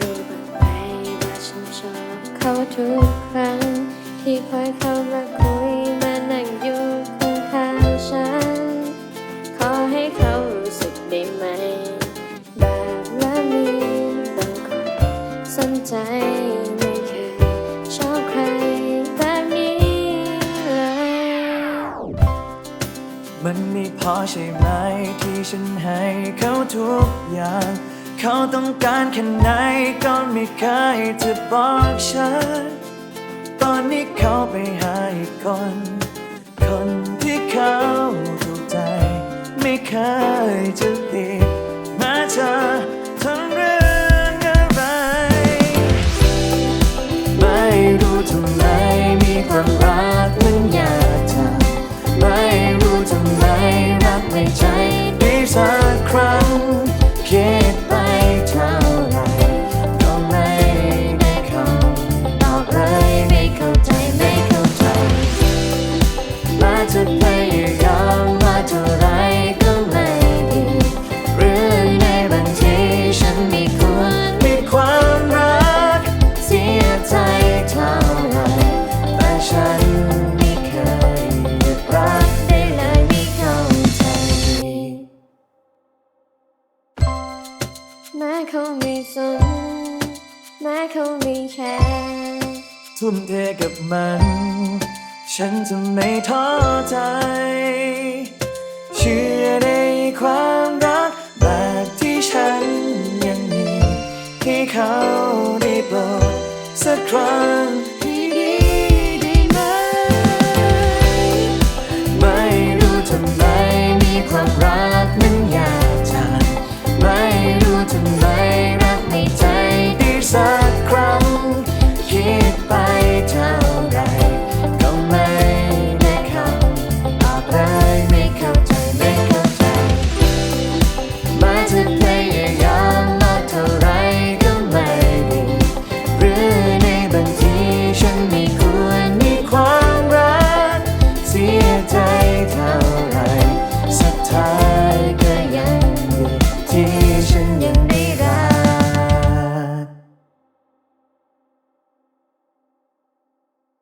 รู้บ้างไหมว่าฉันชอบเขาทุกครั้ง ที่คอยเข้ามาคุยมานั่งอยู่ข้างๆฉัน ขอให้เขารู้สึกได้ไหม แบบว่ามีบางคนสนใจไม่เคยชอบใครแบบนี้เลย มันไม่พอใช่ไหมที่ฉันให้เขาทุกอย่าง เขาต้องการแค่ไหนก็ไม่เคยจะบอกฉัน ตอนนี้เขาไปหาอีกคน คนที่เขาถูกใจ ไม่เคยจะเดมา แม้เขาไม่สนแม้เขาไม่แคร์ทุ่มเทกับมัน ฉันจะไม่ท้อใจ เชื่อในความรักแบบที่ฉันยังมีให้เขาได้โปรดสักครั้ง